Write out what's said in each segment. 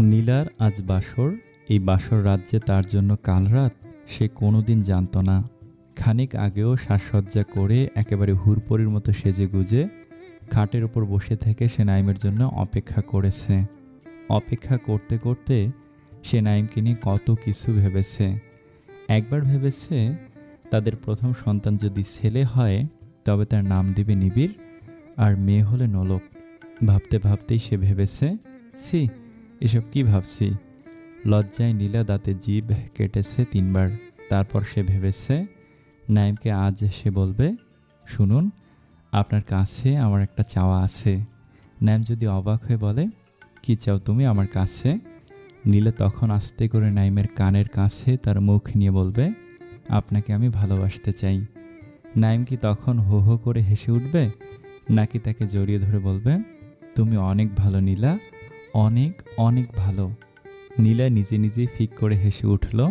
নীলার আজ বাসর, এই বাসর রাজ্যে তার জন্য কাল রাত সে কোনোদিন জানত না। খানিক আগেও সাজসজ্জা করে একেবারে হুরপরির মতো সেজে গুজে খাটের ওপর বসে থেকে সে নাইমের জন্য অপেক্ষা করেছে। অপেক্ষা করতে করতে সে নাইমকে নিয়ে কত কিছু ভেবেছে। একবার ভেবেছে তাদের প্রথম সন্তান যদি ছেলে হয়, তবে তার নাম দিবে নিবিড় আর মেয়ে হলে নলক। ভাবতে ভাবতেই সে ভেবেছে সি এসব কি ভাবছি? লজ্জায় নীলা দাঁতে জিভ কেটেছে তিনবার। তারপর সে ভেবেছে, নাইমকে আজ সে বলবে, শুনুন, আপনার কাছে আমার একটা চাওয়া আছে। নাইম যদি অবাক হয়ে বলে, কি চাও তুমি আমার কাছে? নীলা তখন আস্তে করে নাইমের কানের কাছে তার মুখ নিয়ে বলবে, আপনাকে আমি ভালোবাসতে চাই। নাইম কি তখন হো হো করে হেসে উঠবে, নাকি তাকে জড়িয়ে ধরে বলবে, তুমি অনেক ভালো নীলা অনেক অনেক ভালো। নীলা নিজে নিজেই ফিক করে হেসে উঠল,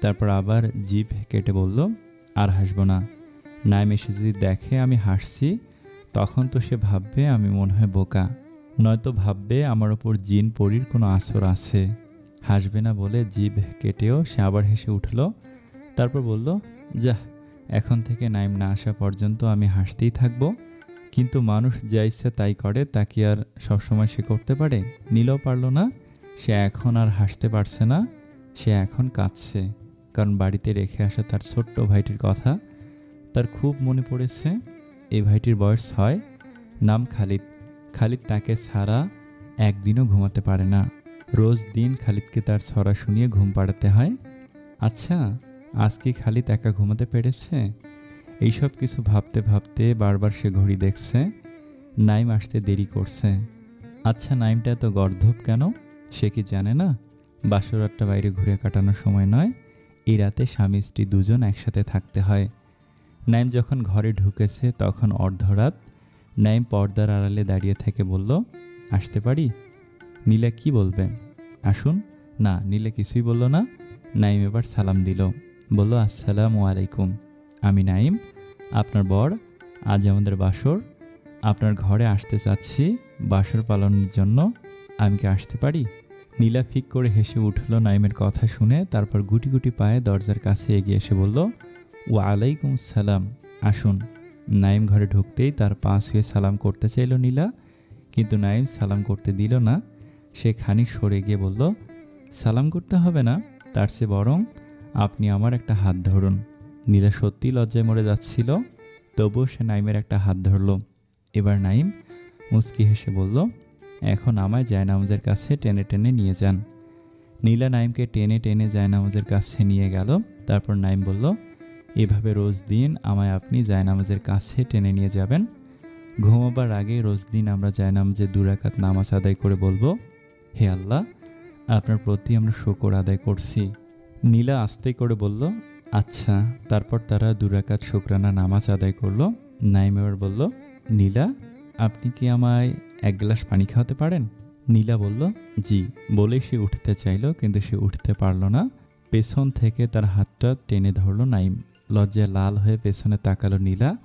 তারপর আবার জিভ কেটে বলল, আর হাসবো না। নাইম এসে যদি দেখে আমি হাসছি, তখন তো সে ভাববে আমি মনে হয় বোকা। নয়তো ভাববে আমার ওপর জিন পরির কোনো আসর আছে। হাসবে না বলে জিভ কেটেও সে আবার হেসে উঠল, তারপর বলল, যাহ, এখন থেকে নাইম না আসা পর্যন্ত আমি হাসতেই থাকব। কিন্তু মানুষ যা ইচ্ছে তাই করে, তা কি আর সবসময় সে করতে পারে? নীলও পারল না। সে এখন আর হাসতে পারছে না। সে এখন কাঁদছে। কারণ বাড়িতে রেখে আসা তার ছোট্ট ভাইটির কথা তার খুব মনে পড়েছে। এই ভাইটির বয়স হয় নাম খালিদ। খালিদ তাকে ছাড়া একদিনও ঘুমাতে পারে না। রোজ দিন খালিদকে তার ছড়া শুনিয়ে ঘুম পাড়াতে হয়। আচ্ছা আজ কি খালিদ একা ঘুমাতে পেরেছে? এইসব কিছু ভাবতে ভাবতে বারবার সে ঘড়ি দেখছে। নাইম আসতে দেরি করছে। আচ্ছা নাইমটা এত গর্ধব কেন? সে কি জানে না? বাসরাতটা বাইরে ঘুরে কাটানোর সময় নয়, এ রাতে স্বামী, স্ত্রী দুজন একসাথে থাকতে হয়। নাইম যখন ঘরে ঢুকেছে, তখন অর্ধরাত। নাইম পর্দার আড়ালে দাঁড়িয়ে থেকে বলল, আসতে পারি? নীলা কি বলবে? আসুন। না, নীলা কিছুই বলল না। নাইম এবার সালাম দিল। বলল, আসসালামু আলাইকুম। আমি নাইম আপনার বর, আজ আমাদের বাসর। আপনার ঘরে আসতে চাচ্ছি, বাসর পালনের জন্য। আমি কি আসতে পারি? নীলা ফিক করে হেসে উঠল নাইমের কথা শুনে, তারপর গুটি গুটি পায়ে দরজার কাছে এগিয়ে এসে বলল ওয়া আলাইকুম সালাম। আসুন নাইম ঘরে ঢুকতেই তার পা শুয়ে সালাম করতে চাইল নীলা, কিন্তু নাইম সালাম করতে দিল না। সে খানিক সরে গিয়ে বলল, সালাম করতে হবে না, তার চেয়ে বরং আপনি আমার একটা হাত ধরুন। নীলা সত্যি লজ্জায় মরে যাচ্ছিল, তবুও সে নাইমের একটা হাত ধরল। এবার নাইম মুস্কি হেসে বলল, এখন আমায় জায়নামাজের কাছে টেনে টেনে নিয়ে যান। নীলা নাইমকে টেনে টেনে জায়নামাজের কাছে নিয়ে গেল। তারপর নাইম বলল, এভাবে রোজ দিন আমায় আপনি জায়নামাজের কাছে টেনে নিয়ে যাবেন। ঘুমাবার আগে রোজ দিন আমরা জায়নামাজের দুরাকাত নামাজ আদায় করে বলব। হে আল্লাহ, আপনার প্রতি আমরা শকর আদায় করছি। নীলা আস্তে করে বলল আচ্ছা তারপর তারা দুরাকাত শুক্রানা নামাজ আদায় করল। নাইম এবার বলল, নীলা, আপনি কি আমায় এক গ্লাস পানি খাওয়াতে পারেন? নীলা বলল, জি। বলেই সে উঠতে চাইলো, কিন্তু সে উঠতে পারল না। পেছন থেকে তার হাতটা টেনে ধরলো নাইম। লজ্জায় লাল হয়ে পেছনে তাকালো নীলা।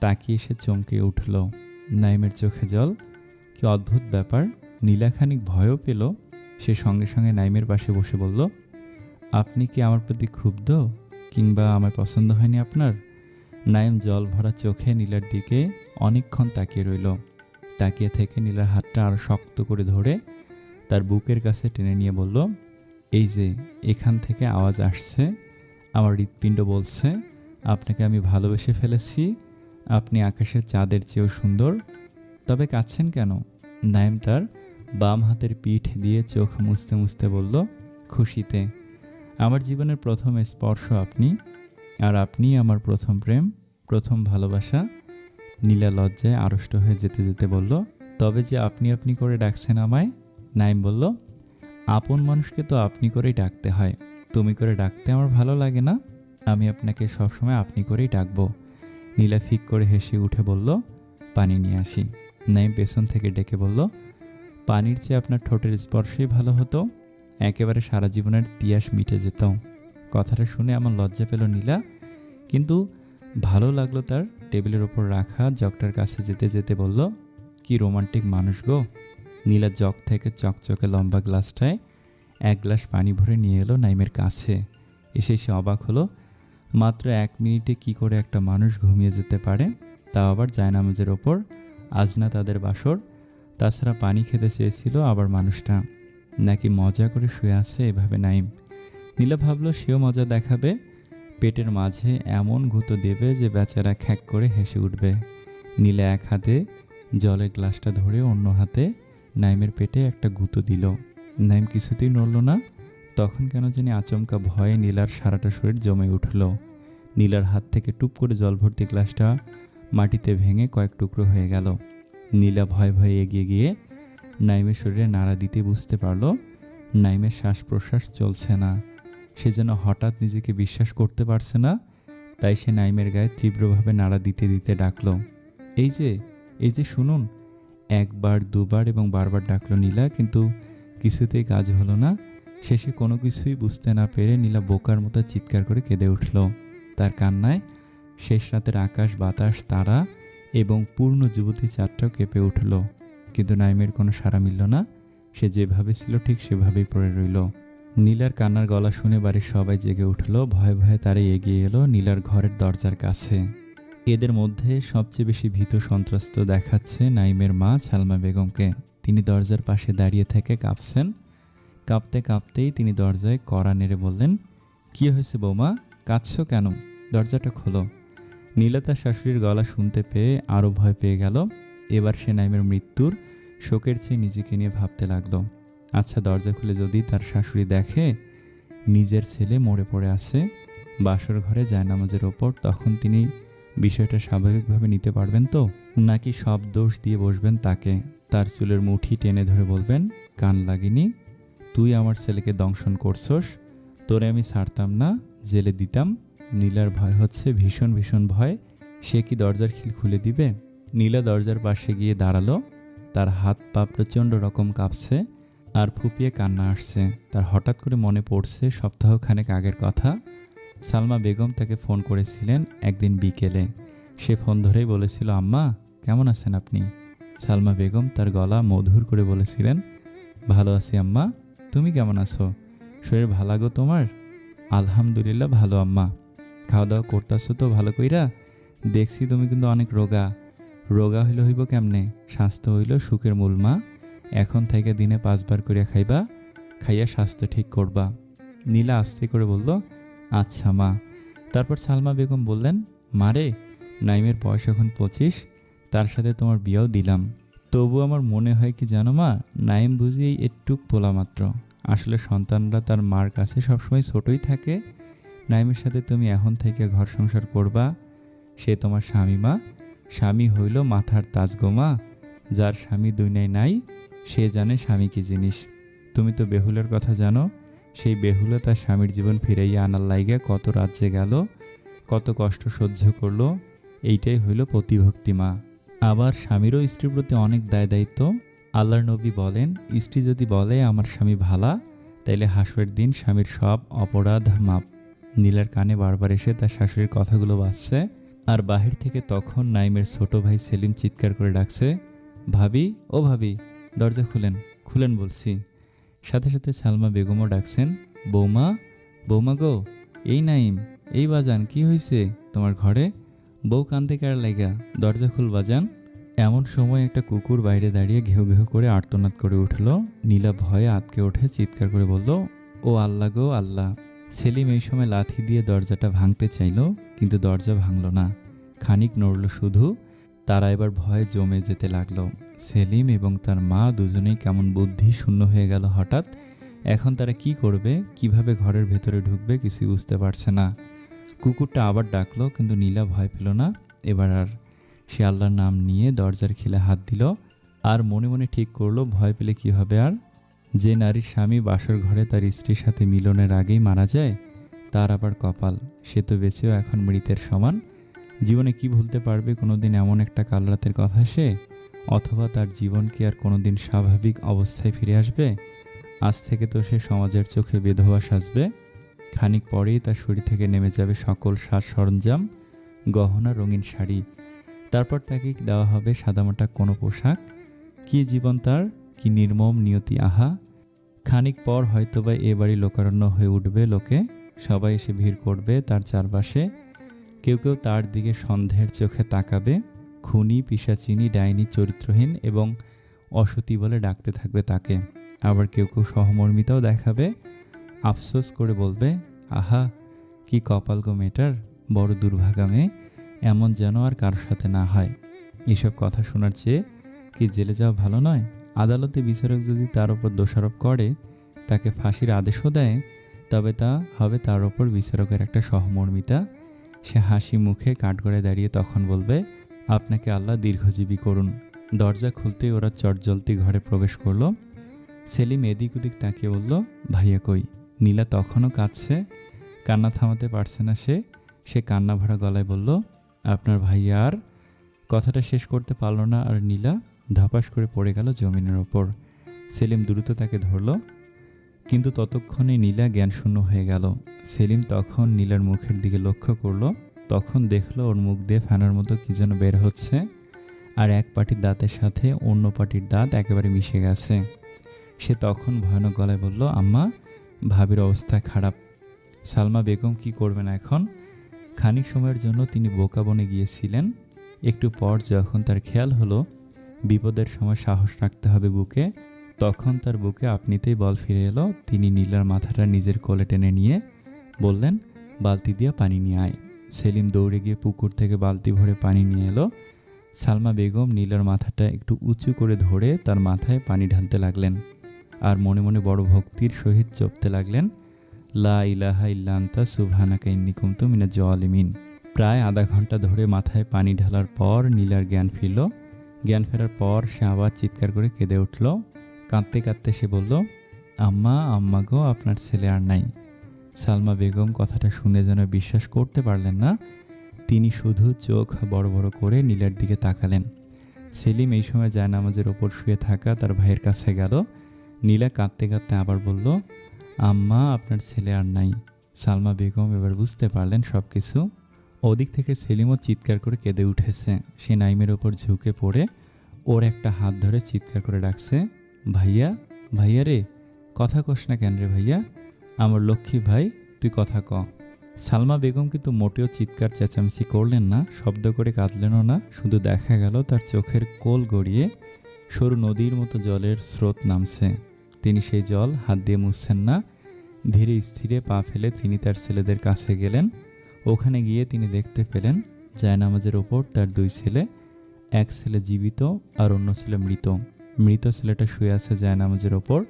তাকিয়ে সে চমকে উঠল। নাইমের চোখে জল। কি অদ্ভুত ব্যাপার। নীলা খানিক ভয়ও পেল। সে সঙ্গে সঙ্গে নাইমের পাশে বসে বলল, আপনি কি আমার প্রতি ক্ষুব্ধ? কিংবা আমার পছন্দ হয়নি আপনার? নাইম জল ভরা চোখে নীলার দিকে অনেকক্ষণ তাকিয়ে রইল। তাকিয়ে থেকে নীলার হাতটা আরও শক্ত করে ধরে তার বুকের কাছে টেনে নিয়ে বলল, এই যে, এখান থেকে আওয়াজ আসছে। আমার হৃৎপিণ্ড বলছে, আপনাকে আমি ভালোবেসে ফেলেছি। আপনি আকাশের চাঁদের চেয়েও সুন্দর। তবে কাচ্ছেন কেন? নাইম তার বাম হাতের পিঠ দিয়ে চোখ মুছতে মুছতে বলল, খুশিতে। আমার জীবনের প্রথম স্পর্শ আপনি, আর আপনি আমার প্রথম প্রেম, প্রথম ভালোবাসা। নীলা লজ্জায় আড়ষ্ট হয়ে যেতে যেতে বলল, তবে যে আপনি আপনি করে ডাকছেন আমায়? নাইম বলল, আপন মানুষকে তো আপনি করেই ডাকতে হয়। তুমি করে ডাকতে আমার ভালো লাগে না। আমি আপনাকে সবসময় আপনি করেই ডাকবো। নীলা ফিক করে হেসে উঠে বলল, পানি নিয়ে আসি। নাইম পেছন থেকে ডেকে বলল, পানির চেয়ে আপনার ঠোঁটের স্পর্শই ভালো হতো। একেবারে সারা জীবনের তিয়াস মিটে যেত কথাটা শুনে আমার লজ্জা পেল নীলা, কিন্তু ভালো লাগল তার টেবিলের ওপর রাখা জগটার কাছে যেতে যেতে বলল, কি রোমান্টিক মানুষ গো। নীলা জগ থেকে চকচকে লম্বা গ্লাসটায় এক গ্লাস পানি ভরে নিয়ে এলো নাইমের কাছে। এসে সে অবাক হলো, মাত্র এক মিনিটে কি করে একটা মানুষ ঘুমিয়ে যেতে পারে? তাও আবার জায়নামাজের ওপর। আজ না তাদের বাসর। তাছাড়া পানি খেতে চেয়েছিল আবার মানুষটা। নাকি মজা করে শুয়ে আছে এভাবে নাইম? নীলা ভাবলো, সেও মজা দেখাবে। পেটের মাঝে এমন গুঁতো দেবে যে বেচারা খ্যাক করে হেসে উঠবে। নীলা এক হাতে জলের গ্লাসটা ধরে অন্য হাতে নাইমের পেটে একটা গুঁতো দিল। নাইম কিছুতেই নড়ল না। তখন কেন জানি আচমকা ভয়ে নীলার সারাটা শরীর জমে উঠল। নীলার হাত থেকে টুপ করে জল ভর্তি গ্লাসটা মাটিতে ভেঙে কয়েক টুকরো হয়ে গেল। নীলা ভয়ে ভয়ে এগিয়ে গিয়ে নাইমের শরীরে নাড়া দিতে বুঝতে পারল, নাইমের শ্বাস প্রশ্বাস চলছে না। সে যেন হঠাৎ নিজেকে বিশ্বাস করতে পারছে না, তাই সে নাইমের গায়ে তীব্রভাবে নাড়া দিতে দিতে ডাকলো। এই যে এই যে শুনুন, একবার, দুবার এবং বারবার ডাকলো নীলা, কিন্তু কিছুতেই কাজ হলো না। শেষে কোনো কিছুই বুঝতে না পেরে নীলা বোকার মতো চিৎকার করে কেঁদে উঠল। তার কান্নায় শেষ রাতের আকাশ, বাতাস, তারা এবং পূর্ণ যুবতী চাঁদটাও কেঁপে উঠল। কিন্তু নাইমের কোনো সাড়া মিলল না। সে যেভাবে ছিল ঠিক সেভাবেই পড়ে রইল। নীলার কান্নার গলা শুনে বাড়ির সবাই জেগে উঠল। ভয়ে ভয়ে তারা এগিয়ে এলো নীলার ঘরের দরজার কাছে। এদের মধ্যে সবচেয়ে বেশি ভীত সন্ত্রস্ত দেখাচ্ছে নাইমের মা সালমা বেগমকে। তিনি দরজার পাশে দাঁড়িয়ে থেকে কাঁপছেন। কাঁপতে কাঁপতেই তিনি দরজায় কড়া নেড়ে বললেন, কি হয়েছে বৌমা? কাঁদছো কেন? দরজাটা খোলো। নীলা তার শাশুড়ির গলা শুনতে পেয়ে আরও ভয় পেয়ে গেল। এবার সে নাইমের মৃত্যুর শোকের চেয়ে নিজেকে নিয়ে ভাবতে লাগল। আচ্ছা দরজা খুলে যদি তার শাশুড়ি দেখে নিজের ছেলে মরে পড়ে আছে, বাসর ঘরে জায়নামাজের ওপর, তখন তিনি বিষয়টা স্বাভাবিকভাবে নিতে পারবেন তো? নাকি সব দোষ দিয়ে বসবেন তাকে? তার চুলের মুঠি টেনে ধরে বলবেন, কান লাগিনি, তুই আমার ছেলেকে দংশন করছস, তোরে আমি ছাড়তাম না, জেলে দিতাম, নীলার ভয় হচ্ছে, ভীষণ ভীষণ ভয়, সে কি দরজার খিল খুলে দিবে? নীলা দরজার পাশে গিয়ে দাঁড়াল। তার হাত পা প্রচণ্ড রকম কাঁপছে আর ফুপিয়ে কান্না আসছে। তার হঠাৎ করে মনে পড়ছে সপ্তাহখানেক আগের কথা। সালমা বেগম তাকে ফোন করেছিলেন একদিন বিকেলে। সে ফোন ধরেই বলেছিল, আম্মা, কেমন আছেন আপনি? সালমা বেগম তার গলা মধুর করে বলেছিলেন, ভালো আছি আম্মা, তুমি কেমন আছো? শরীর ভালাগো তোমার? আলহামদুলিল্লাহ ভালো আম্মা। খাওয়া দাওয়া করতেছো তো ভালো কইরা? দেখছি তুমি কিন্তু অনেক রোগা। রোগা হইল হইব কেমনে? স্বাস্থ্য হইল সুখের মূল মা। এখন থেকে দিনে পাঁচবার করিয়া খাইবা, খাইয়া স্বাস্থ্য ঠিক করবা। নীলা আস্তে করে বলল আচ্ছা মা। তারপর সালমা বেগম বললেন, মারে, নাইমের বয়স এখন পঁচিশ, তার সাথে তোমার বিয়েও দিলাম। তবু আমার মনে হয় কি জানো মা, নাইম বুঝি এই একটুক পোলা মাত্র। আসলে সন্তানরা তার মার কাছে সবসময় ছোটই থাকে। নাইমের সাথে তুমি এখন থেকে ঘর সংসার করবা। সে তোমার স্বামী মা। স্বামী হইল মাথার তাজগোমা, যার স্বামী দুনিয়ায় নাই, সে জানে স্বামী কি জিনিস। তুমি তো বেহুলের কথা জানো, সেই বেহুলা তার স্বামীর জীবন ফিরাইয়া আনার লাইগা কত রাজ্যে গেল, কত কষ্ট সহ্য করল, এইটাই হইল প্রতিভক্তি মা। আবার স্বামীরও স্ত্রীর প্রতি অনেক দায় দায়িত্ব। আল্লাহর নবী বলেন, স্ত্রী যদি বলে, আমার স্বামী ভালা, তাইলে হাসুয়ের দিন স্বামীর সব অপরাধ মাপ। নীলার কানে বারবার এসে তার শাশুড়ির কথাগুলো বাজছে। আর বাহির থেকে তখন নাইমের ছোট ভাই সেলিম চিৎকার করে ডাকছে, ভাবি, ও ভাবি, দরজা খুলেন খুলেন বলছি। সাথে সাথে সালমা বেগমও ডাকছেন, বৌমা বৌমা গো, এই নাইম, এই বাজান, কি হয়েছে তোমার ঘরে? বউ কান্দে কার লাইগা? দরজা খুল বাজান। এমন সময় একটা কুকুর বাইরে দাঁড়িয়ে ঘেউ ঘেউ করে আর্তনাদ করে উঠল, নীলা ভয়ে আটকে ওঠে, চিৎকার করে বলল, ও আল্লাহ গো আল্লাহ। সেলিম এই সময় লাথি দিয়ে দরজাটা ভাঙতে চাইল কিন্তু দরজা ভাঙল না। খানিক নড়ল শুধু। তারা এবার ভয়ে জমে যেতে লাগল। সেলিম এবং তার মা দুজনেই কেমন বুদ্ধি শূন্য হয়ে গেল হঠাৎ। এখন তারা কি করবে? কীভাবে ঘরের ভেতরে ঢুকবে? কিছুই বুঝতে পারছে না। কুকুরটা আবার ডাকলো, কিন্তু নীলা ভয় পেল না। এবার আর সে আল্লাহর নাম নিয়ে দরজার খিলে হাত দিল। আর মনে মনে ঠিক করল, ভয় পেলে কি হবে আর? যে নারীর স্বামী বাসর ঘরে তার স্ত্রীর সাথে মিলনের আগেই মারা যায় তার আবার কপাল। সে তো বেঁচেও এখন মৃতের সমান। জীবনে কি ভুলতে পারবে কোনোদিন এমন একটা কাল রাতের কথা সে? অথবা তার জীবন কি আর কোনোদিন স্বাভাবিক অবস্থায় ফিরে আসবে? আজ থেকে তো সে সমাজের চোখে বেধবা সাজবে। খানিক পরেই তার শরীর থেকে নেমে যাবে সকল সাজ সরঞ্জাম, গহনা, রঙিন শাড়ি। তারপর তাকে দেওয়া হবে সাদামাটা কোনো পোশাক। কী জীবন তার? কি নির্মম নিয়তি আহা। খানিক পর হয়তোবা এ বাড়ি লোকারণ্য হয়ে উঠবে লোকে। সবাই এসে ভিড় করবে তার চারপাশে। কেউ কেউ তার দিকে সন্দেহের চোখে তাকাবে। খুনি, পিসাচিনি, ডাইনি, চরিত্রহীন এবং অসতী বলে ডাকতে থাকবে তাকে। আবার কেউ কেউ সহমর্মিতাও দেখাবে। আফসোস করে বলবে, আহা, কি কপাল গো মেয়েটার, বড় দুর্ভাগা মেয়ে। এমন যেন আর কারোর সাথে না হয়। এসব কথা শোনার চেয়ে কি জেলে যাওয়া ভালো নয়? আদালতে বিচারক যদি তার ওপর দোষারোপ করে, তাকে ফাঁসির আদেশও দেয় তবে তা হবে তার ওপর বিচারকের একটা সহমর্মিতা। সে হাসি মুখে কাঠগড়ায় দাঁড়িয়ে তখন বলবে, আপনাকে আল্লাহ দীর্ঘজীবী করুন। দরজা খুলতেই ওরা চটজলতি ঘরে প্রবেশ করল। সেলিম এদিক ওদিক তাকিয়ে বলল, ভাইয়া কই? নীলা তখনও কাঁদছে। কান্না থামাতে পারছে না সে। সে কান্না ভরা গলায় বলল, আপনার ভাইয়া আর? কথাটা শেষ করতে পারল না আর নীলা ধপাস করে পড়ে গেল জমিনের ওপর। সেলিম দ্রুত তাকে ধরল কিন্তু ততক্ষণে নীলা জ্ঞানশূন্য হয়ে গেল। সেলিম তখন নীলার মুখের দিকে লক্ষ্য করল, তখন দেখল ওর মুখ দিয়ে ফ্যানার মতো কি যেন বের হচ্ছে, আর এক পাটির দাঁতের সাথে অন্য পাটির দাঁত একেবারে মিশে গেছে। সে তখন ভয়ানক গলায় বলল, আম্মা, ভাবির অবস্থা খারাপ। সালমা বেগম কি করবেন এখন? খানিক সময়ের জন্য তিনি বোকা বনে গিয়েছিলেন। একটু পর যখন তার খেয়াল হলো, বিপদের সময় সাহস রাখতে হবে বুকে তখন তার বুকে আপনিতেই বল ফিরে এলো। তিনি নীলার মাথাটা নিজের কোলে টেনে নিয়ে বললেন, বালতি দিয়ে পানি নিয়ে আয়। সেলিম দৌড়ে গিয়ে পুকুর থেকে বালতি ভরে পানি নিয়ে এলো। সালমা বেগম নীলার মাথাটা একটু উঁচু করে ধরে তার মাথায় পানি ঢালতে লাগলেন আর মনে মনে বড় ভক্তির সহিত জপতে লাগলেন, লা ইলাহা ইল্লান্তা সুবহানাকা ইন্নি কুমতু মিনা জলিমিন। প্রায় আধা ঘণ্টা ধরে মাথায় পানি ঢালার পর নীলার জ্ঞান ফিরল। জ্ঞান ফেরার পর সে আবার চিৎকার করে কেঁদে উঠল। কাঁদতে কাঁদতে সে বলল, আম্মা আম্মা গো, আপনার ছেলে আর নাই। সালমা বেগম কথাটা শুনে যেন বিশ্বাস করতে পারলেন না, তিনি শুধু চোখ বড় বড় করে নীলার দিকে তাকালেন। সেলিম এই সময় জায়নামাজের ওপর শুয়ে থাকা তার ভাইয়ের কাছে গেল। নীলা কাঁদতে কাঁদতে আবার বলল, আম্মা, আপনার ছেলে আর নাই। সালমা বেগম এবার বুঝতে পারলেন সব কিছু ওদিক থেকে সেলিমও চিৎকার করে কেঁদে উঠেছে। সে নাইমের ওপর ঝুঁকে পড়ে ওর একটা হাত ধরে চিৎকার করে ডাকছে ভাইয়া ভাইয়া রে, কথা কস না কেন রে ভাইয়া? আমার লক্ষ্মী ভাই, তুই কথা ক। সালমা বেগম কিন্তু মোটেও চিৎকার, চেঁচামেচি করলেন না, শব্দ করে কাঁদলেনও না, শুধু দেখা গেল তার চোখের কোল গড়িয়ে সরু নদীর মতো জলের স্রোত নামছে। তিনি সেই জল হাত দিয়ে মুছছেন না, ধীরে স্থিরে পা ফেলে তিনি তার ছেলেদের কাছে গেলেন। ওখানে গিয়ে তিনি দেখতে পেলেন, জায়নামাজের ওপর তার দুই ছেলে, এক ছেলে জীবিত আর অন্য ছেলে মৃত। মৃত ছেলেটা শুয়ে আছে জায়নামাজের ওপর।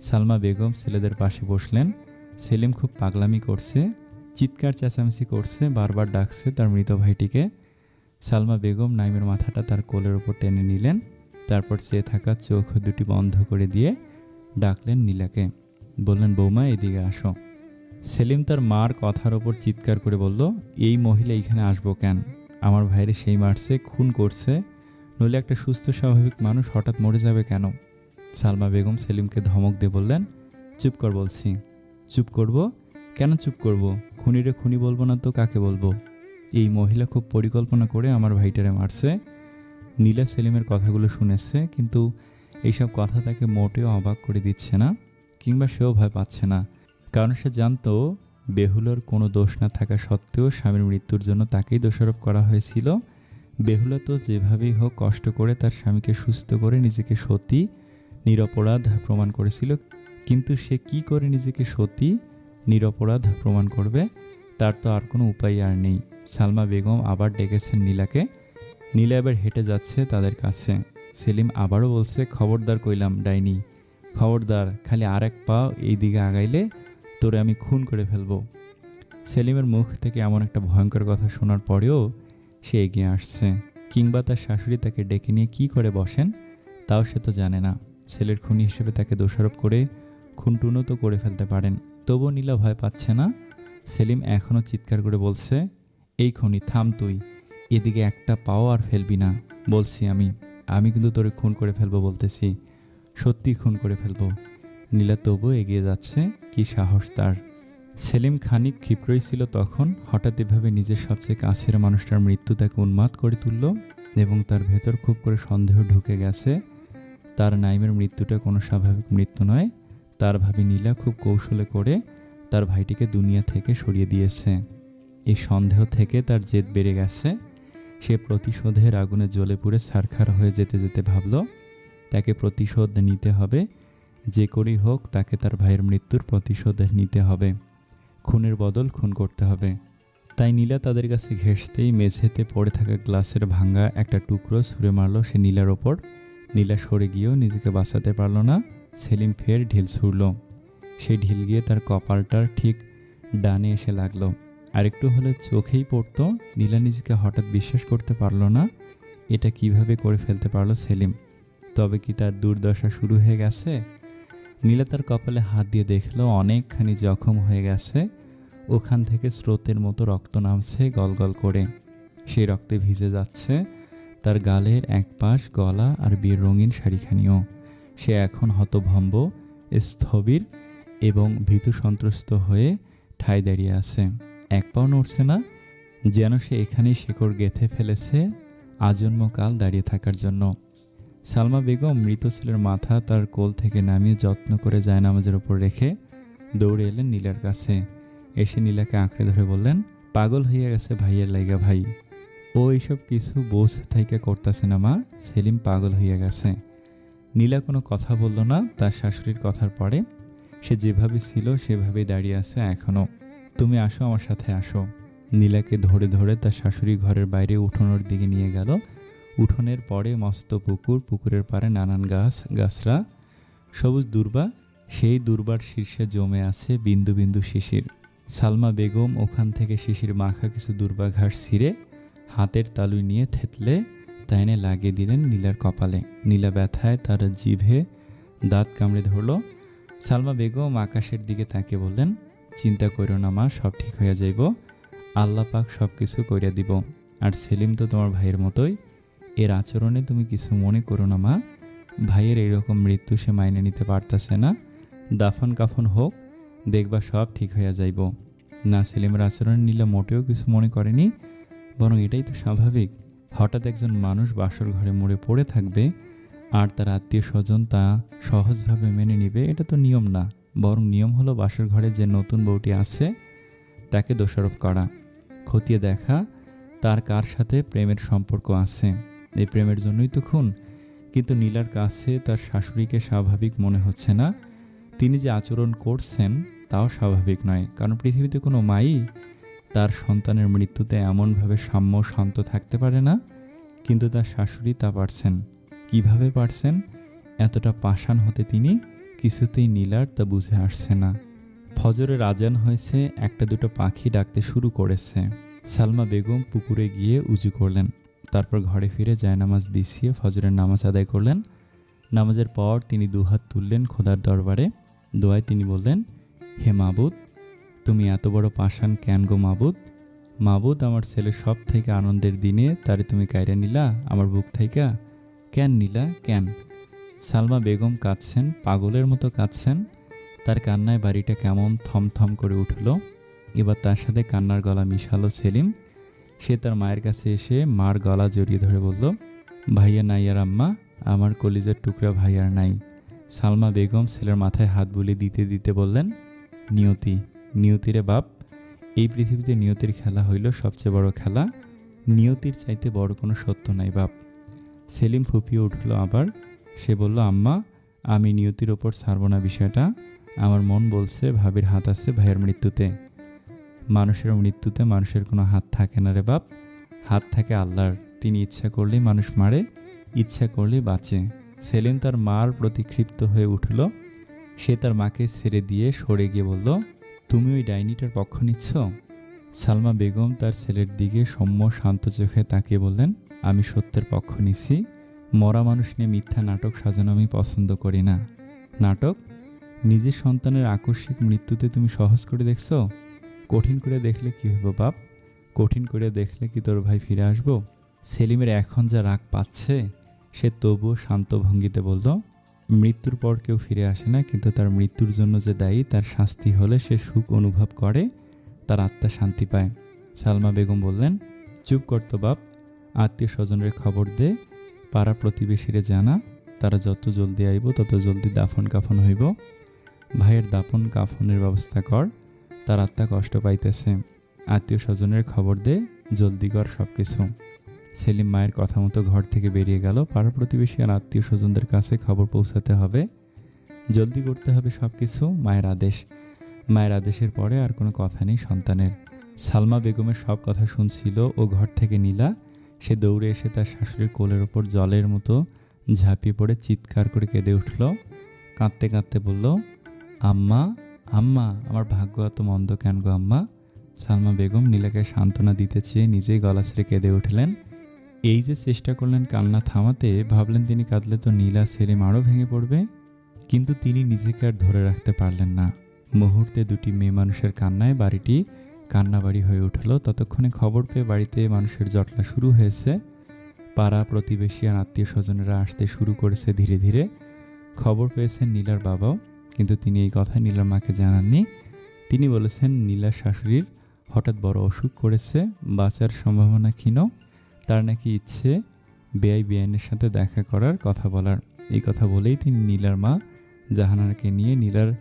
সালমা বেগম ছেলেদের পাশে বসলেন। সেলিম খুব পাগলামি করছে, চিৎকার চেঁচামেচি করছে, বারবার ডাকছে তার মৃত ভাইটিকে। সালমা বেগম নাইমের মাথাটা তার কোলের ওপর টেনে নিলেন, তারপর চেয়ে থাকা চোখ দুটি বন্ধ করে দিয়ে ডাকলেন নীলাকে। বললেন, বৌমা, এদিকে আসো। সেলিম তার মার কথার ওপর চিৎকার করে বলল, এই মহিলা এইখানে আসব কেন? আমার ভাইরে সেই মারছে, খুন করছে নইলে একটা সুস্থ, স্বাভাবিক মানুষ হঠাৎ মরে যাবে কেন? সালমা বেগম সেলিমকে ধমক দিয়ে বললেন, চুপ কর বলছি। চুপ করব? কেন চুপ করব? খুনিরে খুনি বলব না তো কাকে বলব? এই মহিলা খুব পরিকল্পনা করে আমার ভাইটারে মারছে। নীলা সেলিমের কথাগুলো শুনেছে, কিন্তু এইসব কথা তাকে মোটেও অবাক করে দিচ্ছে না, কিংবা সেও ভয় পাচ্ছে না। কারণ সে জানতো, বেহুলার কোনো দোষ না থাকা সত্ত্বেও স্বামীর মৃত্যুর জন্য তাকেই দোষারোপ করা হয়েছিল। বেহুলা তো যেভাবেই হোক কষ্ট করে তার স্বামীকে সুস্থ করে নিজেকে সতী, নিরপরাধ প্রমাণ করেছিল। কিন্তু সে কি করে নিজেকে সতী, নিরপরাধ প্রমাণ করবে? তার তো আর কোনো উপায় আর নেই। সালমা বেগম আবার ডেকেছেন নীলাকে। নীলা এবার হেঁটে যাচ্ছে তাদের কাছে। সেলিম আবারও বলছে, খবরদার কইলাম, ডাইনি। খবরদার, খালি আর এক পা এই দিকে আগাইলে তোরে আমি খুন করে ফেলব। সেলিমের মুখ থেকে এমন একটা ভয়ঙ্কর কথা শোনার পরেও সে এগিয়ে আসছে। কিংবা তার শাশুড়ি তাকে ডেকে নিয়ে কি করে বসেন? তাও সে তো জানে না। ছেলের খুনি হিসেবে তাকে দোষারোপ করে খুনটুনও তো করে ফেলতে পারেন। তবুও নীলা ভয় পাচ্ছে না? সেলিম এখনও চিৎকার করে বলছে, এই খুনি, থাম তুই। এদিকে একটা পাও আর ফেলবি না। বলছি আমি আমি কিন্তু তোরে খুন করে ফেলব বলতেছি। সত্যি খুন করে ফেলব। নীলা তবুও এগিয়ে যাচ্ছে, কি সাহস তার। সেলিম খানিক ক্ষিপ্রই ছিল তখন, হঠাৎ এভাবে নিজের সবচেয়ে কাছের মানুষটার মৃত্যু তাকে উন্মাদ করে তুলল এবং তার ভেতর খুব করে সন্দেহ ঢুকে গেছে। তার নাইমের মৃত্যুটা কোনো স্বাভাবিক মৃত্যু নয়, তার ভাবি নীলা খুব কৌশলে করে তার ভাইটিকে দুনিয়া থেকে সরিয়ে দিয়েছে। এই সন্দেহ থেকে তার জেদ বেড়ে গেছে। সে প্রতিশোধের আগুনে জ্বলে পুড়ে সারখার হয়ে যেতে যেতে ভাবল, তাকে প্রতিশোধ নিতে হবে, যে করেই হোক তাকে তার ভাইয়ের মৃত্যুর প্রতিশোধ নিতে হবে। খুনের বদল খুন করতে হবে। তাই নীলা তাদের কাছে ঘেঁষতেই মেঝেতে পড়ে থাকা গ্লাসের ভাঙ্গা একটা টুকরো ছুঁড়ে মারল সে নীলার ওপর। নীলা সরে গিয়েও নিজেকে বাঁচাতে পারল না। সেলিম ফের ঢিল ছুড়ল। সেই ঢিল গিয়ে তার কপালটার ঠিক ডানে এসে লাগল। আরেকটু হলে চোখেই পড়তো, নীলা নিজেকে হঠাৎ বিশ্বাস করতে পারল না। এটা কীভাবে করে ফেলতে পারল সেলিম? তবে কি তার দুর্দশা শুরু হয়ে গেছে? নীলা তার কপালে হাত দিয়ে দেখল অনেকখানি জখম হয়ে গেছে। ওখান থেকে স্রোতের মতো রক্ত নামছে গলগল করে। সেই রক্তে ভিজে যাচ্ছে তার গালের এক পাশ গলা আর বিয়ের রঙিন শাড়িখানিও। সে এখন হতভম্ব, স্থবির এবং ভীতু সন্ত্রস্ত হয়ে ঠাই দাঁড়িয়ে আছে। এক পাও নড়ছে না, যেন সে এখানেই শেকড় গেথে ফেলেছে আজন্মকাল দাঁড়িয়ে থাকার জন্য। সালমা বেগম মৃত ছেলের মাথা তার কোল থেকে নামিয়ে যত্ন করে জায়নামাজের ওপর রেখে দৌড়ে এলেন নীলার কাছে। এসে নীলাকে আঁকড়ে ধরে বললেন, পাগল হইয়া গেছে ভাইয়ের লাইগা ভাই। ও এইসব কিছু বোঝ থাইকা করতেছে না মা, সেলিম পাগল হইয়া গেছে। নীলা কোনো কথা বলল না, তার শাশুড়ির কথার পরে সে যেভাবে ছিল সেভাবেই দাঁড়িয়ে আছে এখনও তুমি আসো আমার সাথে, আসো। নীলাকে ধরে ধরে তার শাশুড়ি ঘরের বাইরে উঠোনোর দিকে নিয়ে গেল। উঠোনের পরে মস্ত পুকুর, পুকুরের পারে নানান গাছ, গাছরা। সবুজ দুর্বা, সেই দুর্বার শীর্ষে জমে আছে বিন্দু বিন্দু শিশির। সালমা বেগম ওখান থেকে শিশির মাখা কিছু দুর্বা ঘাস ছিঁড়ে হাতের তালুই নিয়ে থেতলে তা এনে লাগিয়ে দিলেন নীলার কপালে। নীলা ব্যথায় তার জিভে দাঁত কামড়ে ধরল। সালমা বেগম আকাশের দিকে তাকে বললেন, চিন্তা করো না মা, সব ঠিক হয়ে যাইব। আল্লাহ পাক সব কিছু করিয়া দিব। আর সেলিম তো তোমার ভাইয়ের মতোই। এর আচরণে তুমি কিছু মনে করো না, মা। ভাইয়ের এইরকম মৃত্যু সে মাইনে নিতে পারতাছে না। দাফন কাফন হোক, দেখবা সব ঠিক হইয়া যাইব। না, সেলিমের আচরণ নিলে মোটেও কিছু মনে করেনি। বরং এটাই তো স্বাভাবিক। হঠাৎ একজন মানুষ বাসর ঘরে মরে পড়ে থাকবে, আর তার আত্মীয় স্বজন তা সহজভাবে মেনে নিবে, এটা তো নিয়ম না। বরং নিয়ম হলো বাসর ঘরে যে নতুন বউটি আছে, তাকে দোষারোপ করা। খতিয়ে দেখা, তার কার সাথে প্রেমের সম্পর্ক আছে। এই প্রেমের জন্যই তো খুন। কিন্তু নীলার কাছে তার শাশুড়িকে স্বাভাবিক মনে হচ্ছে না। তিনি যে আচরণ করছেন, তাও স্বাভাবিক নয়। কারণ পৃথিবীতে কোনো মাই তার সন্তানের মৃত্যুতে এমনভাবে সাম্য শান্ত থাকতে পারে না। কিন্তু তার শাশুড়ি তা পারছেন। কীভাবে পারছেন? এতটা পাষাণ হতে তিনি কিছুতেই নীলার তা বুঝে আসছে না। ফজরের আজান হয়েছে, একটা দুটো পাখি ডাকতে শুরু করেছে। সালমা বেগম পুকুরে গিয়ে উজু করলেন। তারপর ঘরে ফিরে জায়নামাজ বিছিয়ে ফজরের নামাজ আদায় করলেন। নামাজের পর তিনি দুহাত তুললেন খোদার দরবারে। দোয়ায় তিনি বললেন, হে মাবুদ, তুমি এত বড় পাষাণ কেন গো মাবুদ? মাবুদ আমার ছেলে সব থেকে আনন্দের দিনে, তারে তুমি কায়রা নিলা, আমার বুক থাইকা? কেন নিলা, কেন? সালমা বেগম কাঁদছেন, পাগলের মতো কাঁদছেন। তার কান্নায় বাড়িটা কেমন থমথম করে উঠল। এবার তার সাথে কান্নার গলা মিশালো সেলিম। সে তার মায়ের কাছে এসে মার গলা জড়িয়ে ধরে বলল, ভাইয়া নাই আর আম্মা, আমার কলিজার টুকরা ভাইয়ার নাই। সালমা বেগম ছেলের মাথায় হাত বুলিয়ে দিতে দিতে বললেন, নিয়তি নিয়তিরে বাপ, এই পৃথিবীতে নিয়তির খেলা হইল সবচেয়ে বড় খেলা। নিয়তির চাইতে বড় কোনো সত্য নাই বাপ। সেলিম ফুপিয়ে উঠল আবার। সে বলল, আম্মা, আমি নিয়তির ওপর ছাড়ব না বিষয়টা। আমার মন বলছে, ভাবির হাত আছে ভাইয়ের মৃত্যুতে। মানুষের মৃত্যুতে মানুষের কোনো হাত থাকে না রে বাপ। হাত থাকে আল্লাহর। তিনি ইচ্ছা করলেই মানুষ মারে, ইচ্ছা করলেই বাঁচে। সেলিম তার মার প্রতি ক্ষিপ্ত হয়ে উঠল। সে তার মাকে ছেড়ে দিয়ে সরে গিয়ে বলল, তুমি ওই ডাইনিটার পক্ষ নিচ্ছ? সালমা বেগম তার ছেলের দিকে সৌম্য শান্ত চোখে তাকিয়ে বললেন, আমি সত্যের পক্ষ নিছি। মরা মানুষ নিয়ে মিথ্যা নাটক সাজানো আমি পছন্দ করি না। নাটক? নিজের সন্তানের আকস্মিক মৃত্যুতে তুমি সহজ করে দেখছ? কঠিন করে দেখলে কি হইব বাপ? কঠিন করে দেখলে কি তোর ভাই ফিরে আসব? সেলিমের এখন যা রাগ পাচ্ছে, সে তবুও শান্ত ভঙ্গিতে বলল, মৃত্যুর পর কেউ ফিরে আসে না, কিন্তু তার মৃত্যুর জন্য যে দায়ী, তার শাস্তি হলে সে সুখ অনুভব করে, তার আত্মা শান্তি পায়। সালমা বেগম বললেন, চুপ করতো বাপ, আত্মীয় স্বজনের খবর দে, পাড়া প্রতিবেশীরে জানা, তারা যত জলদি আইব, তত জলদি দাফন কাফন হইব। ভাইয়ের দাফন কাফনের ব্যবস্থা কর তার আত্মা কষ্ট পাইতেছে। আত্মীয় স্বজনের খবর দে, জলদি কর সব কিছু সেলিম মায়ের কথা মতো ঘর থেকে বেরিয়ে গেল। পাড়া প্রতিবেশী আর আত্মীয় স্বজনদের কাছে খবর পৌঁছাতে হবে। জলদি করতে হবে সব কিছু মায়ের আদেশ। মায়ের আদেশের পরে আর কোনো কথা নেই সন্তানের। সালমা বেগমের সব কথা শুনছিল ও ঘর থেকে নীলা। সে দৌড়ে এসে তার শাশুড়ির কোলের ওপর জলের মতো ঝাঁপিয়ে পড়ে চিৎকার করে কেঁদে উঠল। কাঁদতে কাঁদতে বলল, আম্মা আম্মা, আমার ভাগ্য এত মন্দ কেন গো আম্মা? সালমা বেগম নীলাকে সান্ত্বনা দিতে চেয়ে নিজেই গলা ছেড়ে কেঁদে উঠলেন। এই যে চেষ্টা করলেন কান্না থামাতে, ভাবলেন তিনি কাঁদলে তো নীলা সেলিম আরও ভেঙে পড়বে। কিন্তু তিনি নিজেকে আর ধরে রাখতে পারলেন না। মুহূর্তে দুটি মেয়ে মানুষের কান্নায় বাড়িটি কান্নাবাড়ি হয়ে উঠল। ততক্ষণে খবর পেয়ে বাড়িতে মানুষের জটলা শুরু হয়েছে। পাড়া, প্রতিবেশী আর আত্মীয় স্বজনেরা আসতে শুরু করেছে ধীরে ধীরে। খবর পেয়েছেন নীলার বাবাও। কিন্তু তিনি এই কথা নীলার মাকে জানাননি। তিনি বলেছেন নীলার শাশুড়ির হঠাৎ বড় অসুখ করেছে, বাঁচার সম্ভাবনা ক্ষীণ। তার নাকি ইচ্ছে বেআই বেআইনের সাথে দেখা করার কথা বলার। এই কথা বলেই তিনি নীলার মা জাহানারকে নিয়ে নীলার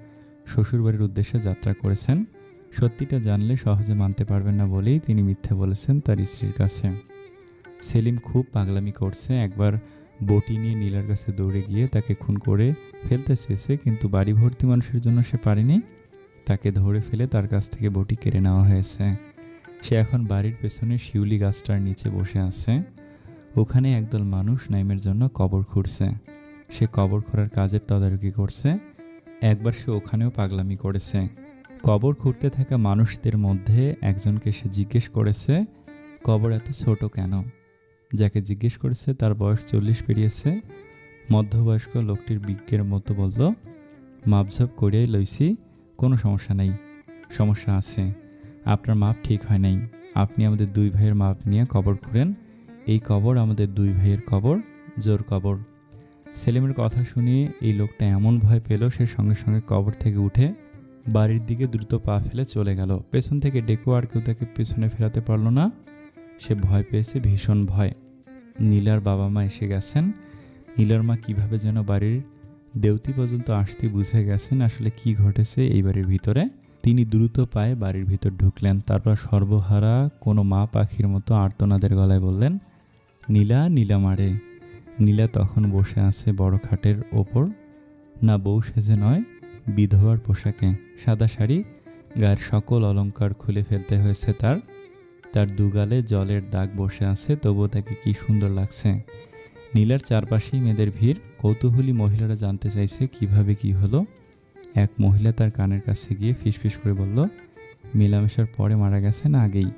শ্বশুরবাড়ির উদ্দেশ্যে যাত্রা করেছেন। সত্যিটা জানলে সহজে মানতে পারবেন না বলেই তিনি মিথ্যে বলেছেন তার স্ত্রীর কাছে। সেলিম খুব পাগলামি করছে। একবার বটি নিয়ে নীলার কাছে দৌড়ে গিয়ে তাকে খুন করে ফেলতে চেয়েছে, কিন্তু বাড়ি ভর্তি মানুষের জন্য সে পারেনি। তাকে ধরে ফেলে তার কাছ থেকে বটি কেড়ে নেওয়া হয়েছে। সে এখন বাড়ির পেছনে শিউলি গাছটার নিচে বসে আছে। ওখানে একদল মানুষ নাইমের জন্য কবর খুঁড়ছে। সে কবর খোঁড়ার কাজের তদারকি করছে। একবার সে ওখানেও পাগলামি করেছে। কবর খুঁড়তে থাকা মানুষদের মধ্যে একজনকে সে জিজ্ঞেস করেছে, কবর এত ছোট কেন? যাকে জিজ্ঞেস করেছে, তার বয়স চল্লিশ পেরিয়েছে। মধ্যবয়স্ক লোকটির বিজ্ঞের মতো বলল, মাপঝাপ করিয়াই লইছি, কোনো সমস্যা নেই। সমস্যা আছে। আপনার মাপ ঠিক হয় নাই। আপনি আমাদের দুই ভাইয়ের মাপ নিয়ে কবর খুঁড়েন। এই কবর আমাদের দুই ভাইয়ের কবর, জোর কবর। সেলিমের কথা শুনে এই লোকটা এমন ভয় পেল, সে সঙ্গে সঙ্গে কবর থেকে উঠে বাড়ির দিকে দ্রুত পা ফেলে চলে গেল। পেছন থেকে ডেকো আর কেউ তাকে পেছনে ফেরাতে পারল না। সে ভয় পেয়েছে, ভীষণ ভয়। নীলার বাবা মা এসে গেছেন। নীলার মা কীভাবে যেন বাড়ির দেউতি পর্যন্ত আসতে বুঝে গেছেন আসলে কি ঘটেছে এই বাড়ির ভিতরে। তিনি দ্রুত পায়ে বাড়ির ভিতর ঢুকলেন। তারপর সর্বহারা কোনো মা পাখির মতো আর্তনাদের গলায় বললেন, নীলা নীলা মারে নীলা তখন বসে আছে বড় খাটের ওপর। না, বউ সেজে নয়, বিধবার পোশাকে। সাদা শাড়ি, গায়ের সকল অলংকার খুলে ফেলতে হয়েছে তার। তার দুগালে জলের দাগ বসে আছে, তবুও তাকে কি সুন্দর লাগছে। নীলার চারপাশেই মেয়েদের ভিড়। কৌতূহলী মহিলারা জানতে চাইছে কীভাবে কি হলো। এক মহিলা তার কানের কাছে গিয়ে ফিসফিস করে বলল, মেলামেশার পরে মারা গেছে না আগেই।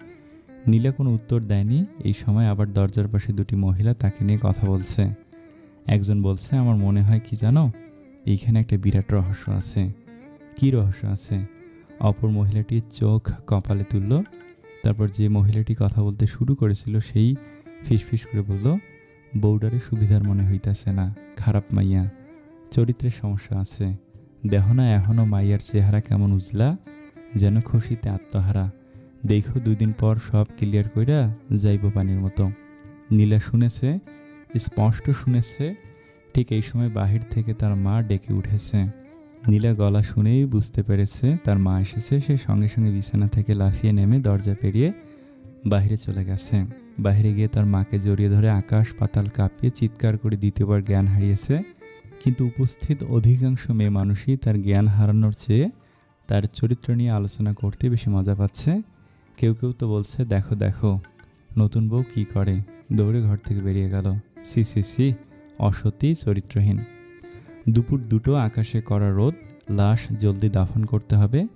নীলা কোনো উত্তর দেয়নি। এই সময় আবার দরজার পাশে দুটি মহিলা তাকে নিয়ে কথা বলছে। একজন বলছে, আমার মনে হয় কি জানো? এইখানে একটা বিরাট রহস্য আছে। কি রহস্য আছে? অপর মহিলাটির চোখ কপালে তুলল। তারপর যে মহিলাটি কথা বলতে শুরু করেছিল, সেই ফিসফিস করে বলল বৌডারে সুবিধার মনে হইতাছে না, খারাপ মাইয়া, চরিত্রের সমস্যা আছে। দেহ না এখনও মাইয়ার চেহারা কেমন উজলা, যেন খুশিতে আত্মহারা। দেখো দুই দিন পর সব ক্লিয়ার কইরা যাইব পানির মতো। নীলা শুনেছে, স্পষ্ট শুনেছে, ঠিক এই সময় বাহির থেকে তার মা ডেকে উঠেছে। নীলা গলা শুনেই বুঝতে পেরেছে, তার মা এসেছে, সে সঙ্গে সঙ্গে বিছানা থেকে লাফিয়ে নেমে দরজা পেরিয়ে বাইরে চলে গেছে। বাইরে গিয়ে তার মাকে জড়িয়ে ধরে আকাশ পাতাল কাঁপিয়ে চিৎকার করে দ্বিতীয়বার জ্ঞান হারিয়েছে। কিন্তু উপস্থিত অধিকাংশ মেয়ে মানুষই তার জ্ঞান হারানোর চেয়ে তার চরিত্র নিয়ে আলোচনা করতে বেশি মজা পাচ্ছে। কেউ কেউ তো বলছে, দেখো দেখো, নতুন বউ কি করে? দৌড়ে ঘর থেকে বেরিয়ে গেল। সি সি সি, অসতী চরিত্রহীন। দুপুর দুটো আকাশে করা রোদ, লাশ জলদি দাফন করতে হবে।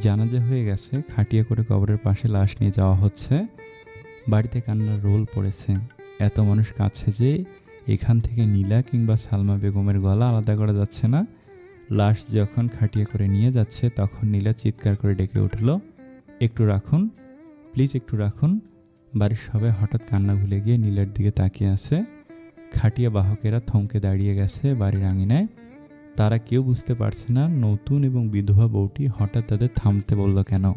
জানাজা হয়ে গেছে, খাটিয়া করে কবরের পাশে লাশ নিয়ে যাওয়া হচ্ছে। বাড়িতে কান্নার রোল পড়েছে। এত মানুষ কাছে যে এখান থেকে নীলা কিংবা সালমা বেগমের গলা আলাদা করা যাচ্ছে না। লাশ যখন খাটিয়ে করে নিয়ে যাচ্ছে, তখন নীলা চিৎকার করে ডেকে উঠল, একটু রাখুন, প্লিজ একটু রাখুন। বাড়ির সবাই হঠাৎ কান্না ভুলে গিয়ে নীলার দিকে তাকিয়ে আছে। খাটিয়া বাহকেরা থমকে দাঁড়িয়ে গেছে বাড়ির আঙিনায়। তারা কেউ বুঝতে পারছে না নতুন এবং বিধবা বউটি হঠাৎ তাদের থামতে বলল, কেন?